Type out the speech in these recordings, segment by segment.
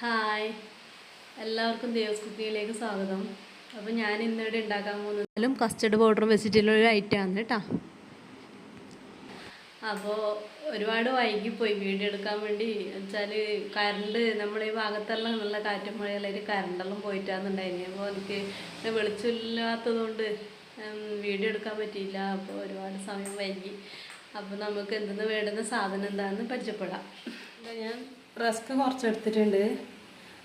Hi. എല്ലാവർക്കും ദേവസ് കുക്കിങ്ങിലേക്ക് സ്വാഗതം. അപ്പോൾ ഞാൻ ഇന്നിവിടെ ഉണ്ടാക്കാൻ പോകുന്നതിലും കസ്റ്റർഡ് പൗഡറും വെച്ചിട്ടുള്ള ഒരു ഐറ്റമാണ് കേട്ടോ. അപ്പോൾ ഒരുപാട് വൈകിപ്പോയി വീഡിയോ എടുക്കാൻ വേണ്ടി. വെച്ചാൽ കറണ്ട് നമ്മൾ ഈ ഭാഗത്തെല്ലാം നല്ല കാറ്റും മഴയെല്ലാം കറണ്ടെല്ലാം പോയിട്ടാന്നുണ്ടായിരുന്നു അപ്പോൾ എനിക്ക് വെളിച്ചമില്ലാത്തതുകൊണ്ട് വീഡിയോ എടുക്കാൻ പറ്റിയില്ല. അപ്പോൾ ഒരുപാട് സമയം വൈകി. അപ്പോൾ നമുക്ക് എന്തെന്ന് വേണ്ടുന്ന സാധനം എന്താണെന്ന് പരിചയപ്പെടാം. ഞാൻ റസ്ക് കുറച്ച് എടുത്തിട്ടുണ്ട്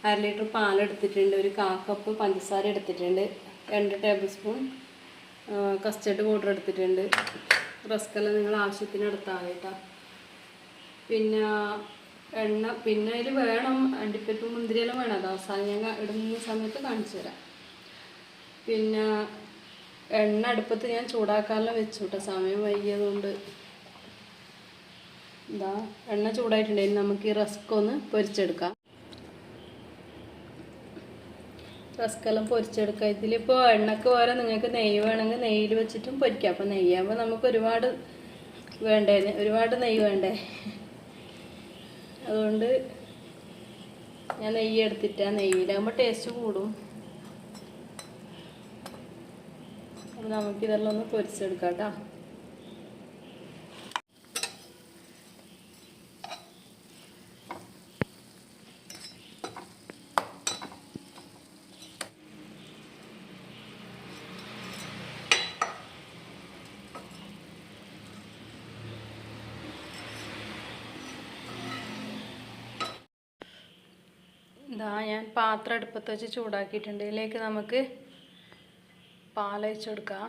അര ലിറ്റർ പാലെടുത്തിട്ടുണ്ട്. ഒരു കാ കപ്പ് പഞ്ചസാര എടുത്തിട്ടുണ്ട്. രണ്ട് ടേബിൾ സ്പൂൺ കസ്റ്റർഡ് പൗഡർ എടുത്തിട്ടുണ്ട്. റസ്ക്കെല്ലാം നിങ്ങൾ ആവശ്യത്തിന് എടുത്താൽ കേട്ടോ പിന്നെ എണ്ണ പിന്നെ അതിൽ വേണം അണ്ടിപ്പരിപ്പ് മുന്തിരിയെല്ലാം വേണം. അത് അവസാനം ഞാൻ ഇടുന്ന സമയത്ത് കാണിച്ചു തരാം. പിന്നെ എണ്ണ അടുപ്പത്ത് ഞാൻ ചൂടാക്കാനെല്ലാം വെച്ചു കേട്ടോ സമയം വൈകിയതുകൊണ്ട് എന്താ എണ്ണ ചൂടായിട്ടുണ്ടെങ്കിൽ നമുക്ക് ഈ റസ്ക് ഒന്ന് പൊരിച്ചെടുക്കാം. റസ്കെല്ലാം പൊരിച്ചെടുക്കാം. ഇതിലിപ്പോൾ എണ്ണക്ക് പകരം നിങ്ങൾക്ക് നെയ്യ് വേണമെങ്കിൽ നെയ്യിൽ വെച്ചിട്ടും പൊരിക്കാം. അപ്പോൾ നെയ്യാകുമ്പോൾ നമുക്ക് ഒരുപാട് വേണ്ടേ? ഒരുപാട് നെയ്യ് വേണ്ടേ? അതുകൊണ്ട് ഞാൻ നെയ്യ് എടുത്തിട്ടാ നെയ്യിലാകുമ്പോൾ ടേസ്റ്റ് കൂടും. അപ്പോൾ നമുക്കിതെല്ലാം ഒന്ന് പൊരിച്ചെടുക്കാം കേട്ടോ ഇതാ ഞാൻ പാത്രം അടുപ്പത്ത് വെച്ച് ചൂടാക്കിയിട്ടുണ്ട്. ഇതിലേക്ക് നമുക്ക് പാൽ ഒഴിച്ച് കൊടുക്കാം.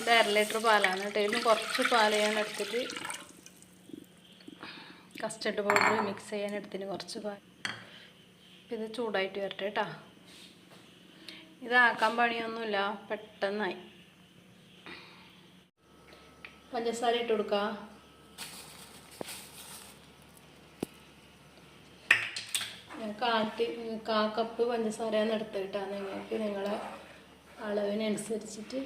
ഇത് അര ലിറ്റർ പാലാണ് കേട്ടോ. ഇതിന് കുറച്ച് പാൽ ഞാൻ എടുത്തിട്ട് കസ്റ്റർഡ് പൗഡർ മിക്സ് ചെയ്യാൻ എടുത്തിന് കുറച്ച് പാൽ. ഇത് ചൂടായിട്ട് വരട്ടെ കേട്ടോ. ഇതാക്കാൻ പണിയൊന്നുമില്ല. പെട്ടെന്നായി. പഞ്ചസാര ഇട്ട് കൊടുക്കാം. കാട്ടി കാ കപ്പ് പഞ്ചസാരയാണ് എടുത്തിട്ടാണ് നിങ്ങൾക്ക് നിങ്ങളെ അളവിനനുസരിച്ചിട്ട്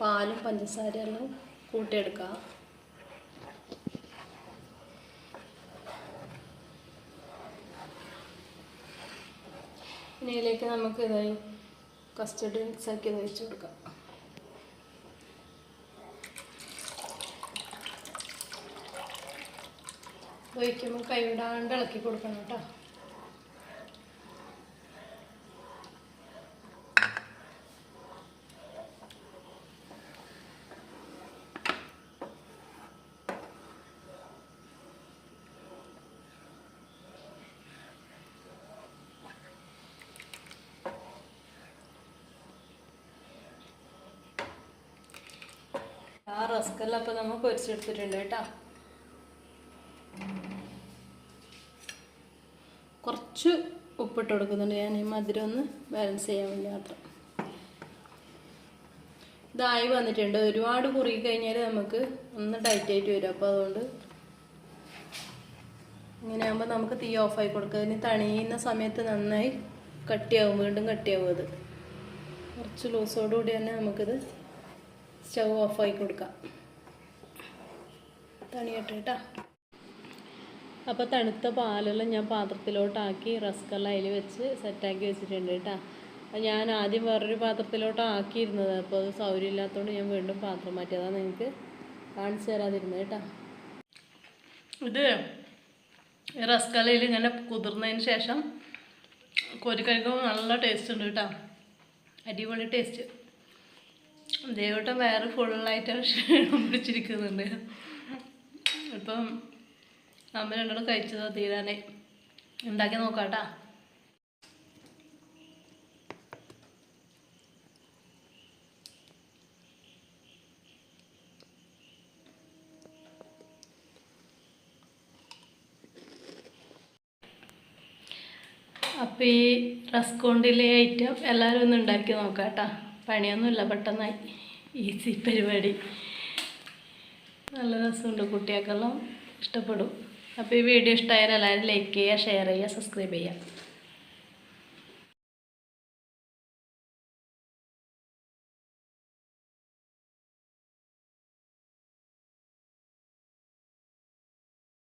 പാലും പഞ്ചസാരയെല്ലാം കൂട്ടിയെടുക്കുക ഇനി ഇതിലേക്ക് നമുക്ക് ഇതായി കസ്റ്റർഡ് മിക്സ് ആക്കി ഒഴിച്ചു കൊടുക്കാം. ഒഴിക്കുമ്പോൾ കൈവിടാണ്ട് ഇളക്കി കൊടുക്കണം കേട്ടോ ആ റസ്ക്കെല്ലാം അപ്പൊ നമ്മൾ പൊരിച്ചെടുത്തിട്ടുണ്ട് കേട്ടോ. കുറച്ച് ഉപ്പിട്ട് കൊടുക്കുന്നുണ്ട്. ഞാൻ ഈ മധുരം ഒന്ന് ബാലൻസ് ചെയ്യാൻ വേണ്ടി മാത്രം. ഇതായി വന്നിട്ടുണ്ട്. ഒരുപാട് കുറുകി കഴിഞ്ഞാൽ നമുക്ക് ഒന്ന് ടൈറ്റ് ആയിട്ട് വരും. അപ്പോൾ അതുകൊണ്ട് ഇങ്ങനെ ആകുമ്പോൾ നമുക്ക് തീ ഓഫായി കൊടുക്കുക. ഇനി തണിയുന്ന സമയത്ത് നന്നായി കട്ടിയാവും. വീണ്ടും കട്ടിയാവും അത്. കുറച്ച് ലൂസോടുകൂടി തന്നെ നമുക്കിത് സ്റ്റൗ ആയി കൊടുക്കാം. തണിയട്ടെ അപ്പോൾ തണുത്ത പാലെല്ലാം ഞാൻ പാത്രത്തിലോട്ടാക്കി റസ്കെല്ലാം അതിൽ വെച്ച് സെറ്റാക്കി വെച്ചിട്ടുണ്ട് കേട്ടോ. അപ്പോൾ ഞാൻ ആദ്യം വേറൊരു പാത്രത്തിലോട്ടാക്കിയിരുന്നത് അപ്പോൾ അത് സൗകര്യം ഇല്ലാത്തതുകൊണ്ട് ഞാൻ വീണ്ടും പാത്രം മാറ്റിയതാണ് നിങ്ങൾക്ക് കാണിച്ചു തരാതിരുന്നത് കേട്ടോ. ഇത് റസ്കലയിൽ ഇങ്ങനെ കുതിർന്നതിന് ശേഷം കോരി നല്ല ടേസ്റ്റ് ഉണ്ട് കേട്ടോ. അടിപൊളി ടേസ്റ്റ് ദേവട്ടം വേറെ ഫുള്ളായിട്ട് ക്ഷീണം പിടിച്ചിരിക്കുന്നുണ്ട്. ഇപ്പം അമ്മ രണ്ടോ കഴിച്ചതോ തീരാനേ ഉണ്ടാക്കി നോക്കാട്ടാ. അപ്പോൾ ഈ റസ്കോണ്ടിലെ ഐറ്റം എല്ലാവരും ഒന്ന് ഉണ്ടാക്കി നോക്കാം കേട്ടോ പണിയൊന്നുമില്ല പെട്ടെന്നായി. ഈസി പരിപാടി. നല്ല രസമുണ്ട് കുട്ടികൾക്കെല്ലാം ഇഷ്ടപ്പെടും. അപ്പോൾ ഈ വീഡിയോ ഇഷ്ടമായാൽ എല്ലാവരും ലൈക്ക് ചെയ്യുക ഷെയർ ചെയ്യുക സബ്സ്ക്രൈബ് ചെയ്യുക.